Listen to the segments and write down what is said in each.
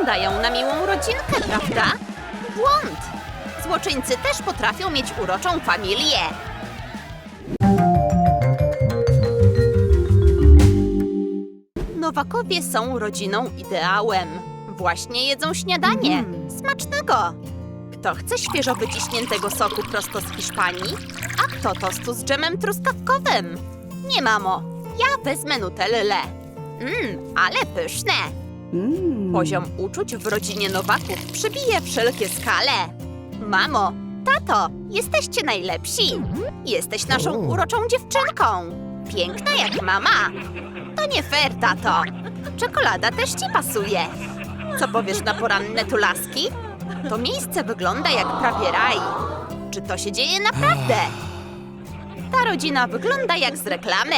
Wyglądają na miłą rodzinkę, prawda? Błąd! Złoczyńcy też potrafią mieć uroczą familię. Nowakowie są rodziną ideałem. Właśnie jedzą śniadanie. Smacznego! Kto chce świeżo wyciśniętego soku prosto z Hiszpanii, a kto tostu z dżemem truskawkowym? Nie, mamo. Ja wezmę nutellę. Mmm, ale pyszne. Poziom uczuć w rodzinie Nowaków przebije wszelkie skale. Mamo, tato, jesteście najlepsi. Jesteś naszą uroczą dziewczynką. Piękna jak mama. To nie fair, tato. Czekolada też ci pasuje. Co powiesz na poranne tulaski? To miejsce wygląda jak prawie raj. Czy to się dzieje naprawdę? Ta rodzina wygląda jak z reklamy.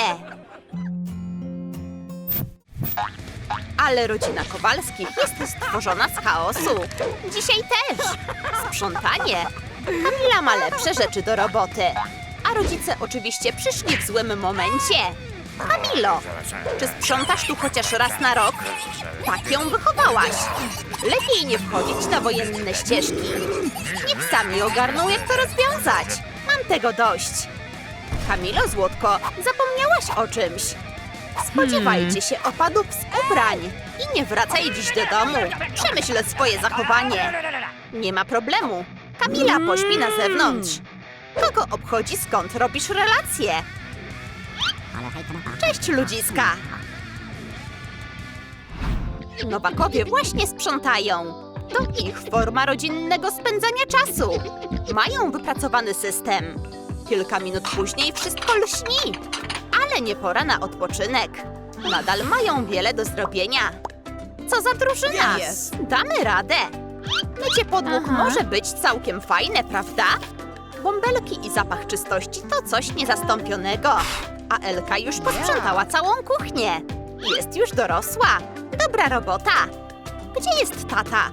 Ale rodzina Kowalskich jest stworzona z chaosu. Dzisiaj też. Sprzątanie. Kamila ma lepsze rzeczy do roboty. A rodzice oczywiście przyszli w złym momencie. Kamilo, czy sprzątasz tu chociaż raz na rok? Tak ją wychowałaś. Lepiej nie wchodzić na wojenne ścieżki. Niech sami ogarną, jak to rozwiązać. Mam tego dość. Kamilo Złotko, zapomniałaś o czymś. Spodziewajcie się opadów z ubrań i nie wracaj dziś do domu. Przemyśl swoje zachowanie. Nie ma problemu. Kamila pośpi na zewnątrz. Kogo obchodzi skąd robisz relacje? Cześć ludziska! Nowakowie właśnie sprzątają. To ich forma rodzinnego spędzania czasu. Mają wypracowany system. Kilka minut później wszystko lśni. Ale nie pora na odpoczynek. Nadal mają wiele do zrobienia. Co za drużyna! Damy radę. Mycie podłóg może być całkiem fajne, prawda? Bąbelki i zapach czystości to coś niezastąpionego. A Elka już posprzątała całą kuchnię. Jest już dorosła. Dobra robota. Gdzie jest tata?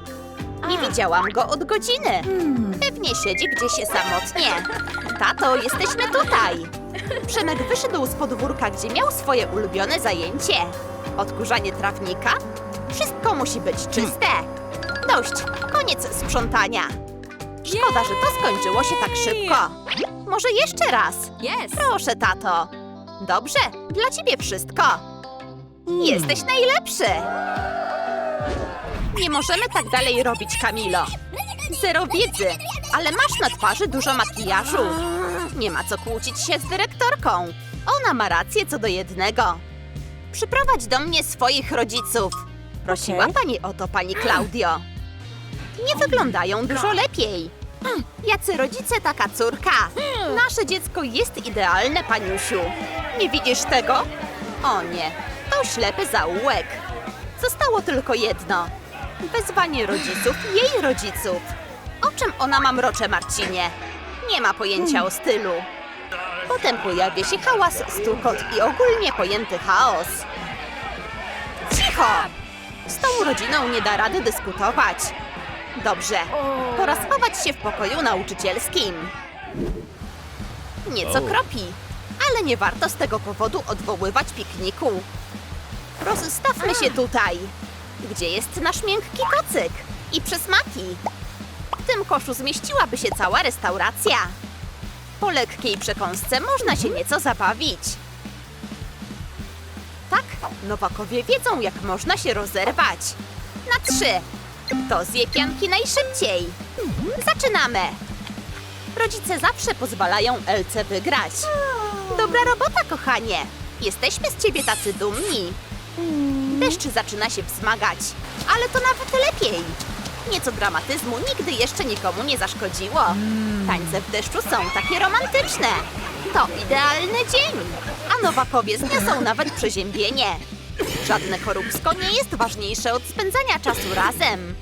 Nie widziałam go od godziny. Pewnie siedzi gdzieś samotnie. Tato, jesteśmy tutaj. Przemek wyszedł z podwórka, gdzie miał swoje ulubione zajęcie. Odkurzanie trawnika? Wszystko musi być czyste. Dość, koniec sprzątania. Szkoda, że to skończyło się tak szybko. Może jeszcze raz? Yes. Proszę, tato. Dobrze, dla ciebie wszystko. Jesteś najlepszy. Nie możemy tak dalej robić, Kamilo. Zero wiedzy, ale masz na twarzy dużo makijażu. Nie ma co kłócić się z dyrektorką. Ona ma rację co do jednego. Przyprowadź do mnie swoich rodziców. Prosiła Okej. pani o to, pani Klaudio. Nie wyglądają dużo lepiej. Jacy rodzice, taka córka. Nasze dziecko jest idealne, paniusiu. Nie widzisz tego? O nie, to ślepy zaułek. Zostało tylko jedno. Wezwanie rodziców jej rodziców. O czym ona ma mrocze, Marcinie? Nie ma pojęcia o stylu. Potem pojawia się hałas, stukot i ogólnie pojęty chaos. Cicho! Z tą rodziną nie da rady dyskutować. Dobrze, pora schować się w pokoju nauczycielskim. Nieco kropi, ale nie warto z tego powodu odwoływać pikniku. Rozstawmy się tutaj, gdzie jest nasz miękki kocyk i przysmaki. Tym koszu zmieściłaby się cała restauracja. Po lekkiej przekąsce można się nieco zabawić. Tak, Nowakowie wiedzą, jak można się rozerwać. Na trzy. Kto zje pianki najszybciej? Zaczynamy! Rodzice zawsze pozwalają Elce wygrać. Dobra robota, kochanie! Jesteśmy z ciebie tacy dumni. Deszcz zaczyna się wzmagać, ale to nawet lepiej. Nieco dramatyzmu nigdy jeszcze nikomu nie zaszkodziło. Tańce w deszczu są takie romantyczne. To idealny dzień. A Nowakowie zniosą nawet przeziębienie. Żadne choróbsko nie jest ważniejsze od spędzania czasu razem.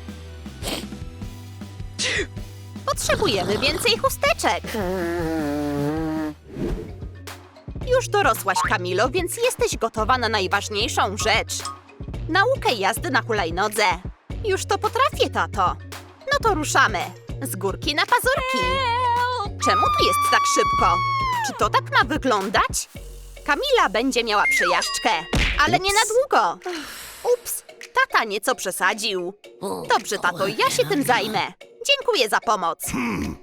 Potrzebujemy więcej chusteczek. Już dorosłaś, Kamilo, więc jesteś gotowa na najważniejszą rzecz. Naukę jazdy na hulajnodze. Już to potrafię, tato. No to ruszamy. Z górki na pazurki. Czemu tu jest tak szybko? Czy to tak ma wyglądać? Kamila będzie miała przejażdżkę, ale nie na długo. Ups, Tata nieco przesadził. Dobrze, tato, ja się tym zajmę. Dziękuję za pomoc.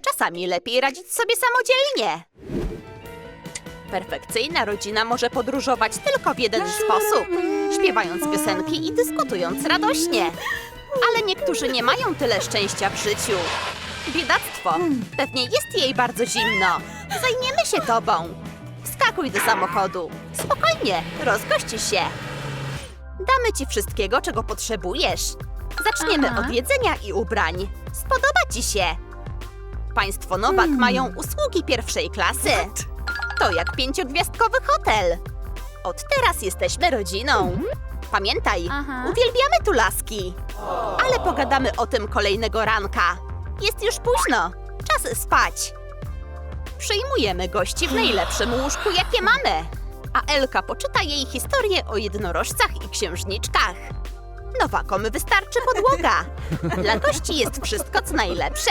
Czasami lepiej radzić sobie samodzielnie. Perfekcyjna rodzina może podróżować tylko w jeden sposób. Śpiewając piosenki i dyskutując radośnie. Ale niektórzy nie mają tyle szczęścia w życiu. Biedactwo. Pewnie jest jej bardzo zimno. Zajmiemy się tobą. Wskakuj do samochodu. Spokojnie, rozgości się. Damy ci wszystkiego, czego potrzebujesz. Zaczniemy Aha. od jedzenia i ubrań. Spodoba ci się. Państwo Nowak mają usługi pierwszej klasy. To jak pięciogwiazdkowy hotel. Od teraz jesteśmy rodziną. Pamiętaj, Aha. uwielbiamy tu laski. Ale pogadamy o tym kolejnego ranka. Jest już późno. Czas spać. Przyjmujemy gości w najlepszym łóżku, jakie mamy. A Elka poczyta jej historię o jednorożcach i księżniczkach. Nowakom wystarczy podłoga. Dla gości jest wszystko, co najlepsze.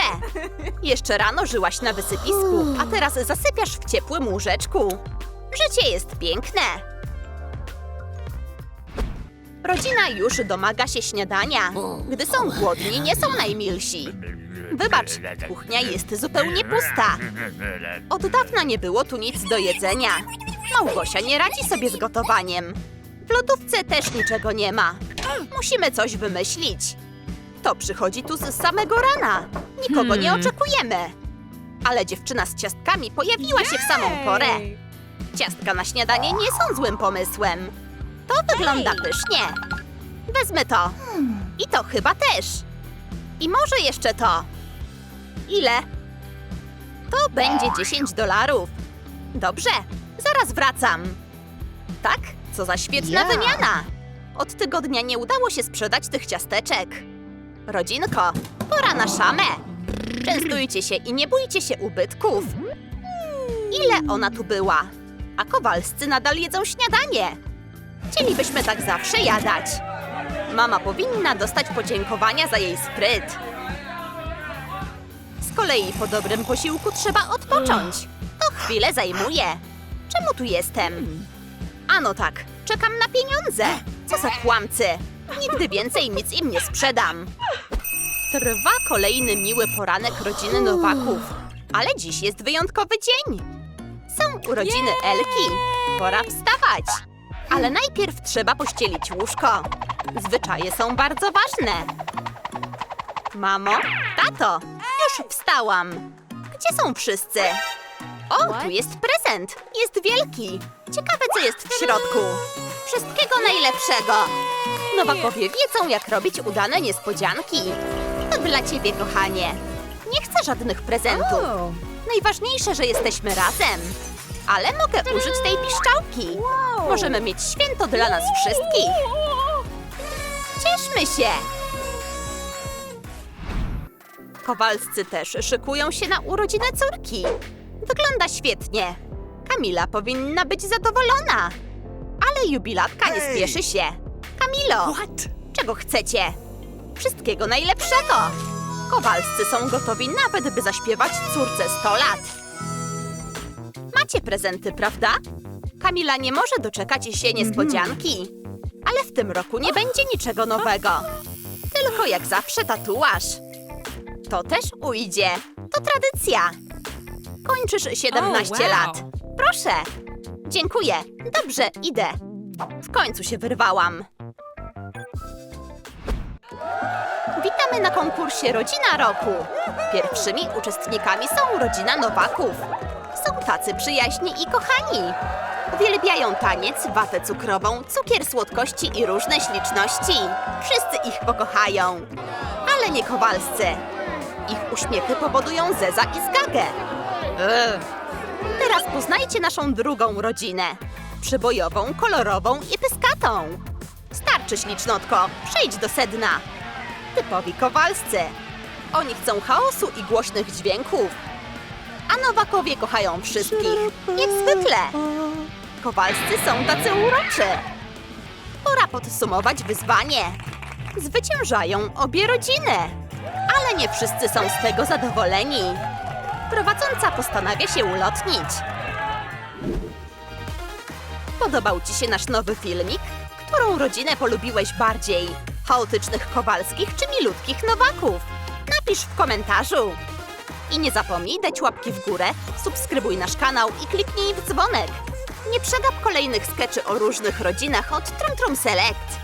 Jeszcze rano żyłaś na wysypisku, a teraz zasypiasz w ciepłym łóżeczku. Życie jest piękne. Rodzina już domaga się śniadania. Gdy są głodni, nie są najmilsi. Wybacz, kuchnia jest zupełnie pusta. Od dawna nie było tu nic do jedzenia. Małgosia nie radzi sobie z gotowaniem. W lodówce też niczego nie ma. Musimy coś wymyślić. To przychodzi tu z samego rana. Nikogo nie Hmm. oczekujemy. Ale dziewczyna z ciastkami pojawiła się w samą porę. Ciastka na śniadanie nie są złym pomysłem. To wygląda pysznie. Wezmę to. I to chyba też. I może jeszcze to. Ile? To będzie 10 dolarów. Dobrze, zaraz wracam. Tak? Co za świetna Ja. wymiana. Od tygodnia nie udało się sprzedać tych ciasteczek. Rodzinko, pora na szamę. Częstujcie się i nie bójcie się ubytków. Ile ona tu była? A kowalscy nadal jedzą śniadanie. Chcielibyśmy tak zawsze jadać. Mama powinna dostać podziękowania za jej spryt. Z kolei po dobrym posiłku trzeba odpocząć. To chwilę zajmuje. Czemu tu jestem? Ano tak, czekam na pieniądze. Co za kłamcy. Nigdy więcej nic im nie sprzedam. Trwa kolejny miły poranek rodziny Nowaków. Ale dziś jest wyjątkowy dzień. Są urodziny Elki. Pora wstawać. Ale najpierw trzeba pościelić łóżko. Zwyczaje są bardzo ważne. Mamo, tato, już wstałam. Gdzie są wszyscy? O, tu jest prezent. Jest wielki. Ciekawe, co jest w środku. Wszystkiego najlepszego. Nowakowie wiedzą, jak robić udane niespodzianki. To dla ciebie, kochanie. Nie chcę żadnych prezentów. Najważniejsze, że jesteśmy razem. Ale mogę użyć tej piszczałki. Możemy mieć święto dla nas wszystkich. Cieszmy się! Kowalscy też szykują się na urodziny córki. Wygląda świetnie. Kamila powinna być zadowolona. Ale jubilatka nie spieszy się. Kamilo, czego chcecie? Wszystkiego najlepszego! Kowalscy są gotowi nawet, by zaśpiewać córce 100 lat. Macie prezenty, prawda? Kamila nie może doczekać się niespodzianki. Ale w tym roku nie będzie niczego nowego. Tylko jak zawsze tatuaż. To też ujdzie. To tradycja. Kończysz 17 O, wow. lat. Proszę. Dziękuję. Dobrze, idę. W końcu się wyrwałam. Witamy na konkursie Rodzina Roku. Pierwszymi uczestnikami są rodzina Nowaków. Są tacy przyjaźni i kochani. Uwielbiają taniec, watę cukrową, cukier słodkości i różne śliczności. Wszyscy ich pokochają. Ale nie kowalscy. Ich uśmiechy powodują zeza i zgagę. Teraz poznajcie naszą drugą rodzinę. Przybojową, kolorową i pyskatą. Starczy, ślicznotko. Przejdź do sedna. Typowi kowalscy. Oni chcą chaosu i głośnych dźwięków. A Nowakowie kochają wszystkich. Jak zwykle. Kowalscy są tacy uroczy. Pora podsumować wyzwanie. Zwyciężają obie rodziny. Ale nie wszyscy są z tego zadowoleni. Prowadząca postanawia się ulotnić. Podobał Ci się nasz nowy filmik? Którą rodzinę polubiłeś bardziej? Chaotycznych Kowalskich czy milutkich Nowaków? Napisz w komentarzu. I nie zapomnij dać łapki w górę, subskrybuj nasz kanał i kliknij w dzwonek. Nie przegap kolejnych skeczy o różnych rodzinach od Trum Trum Select.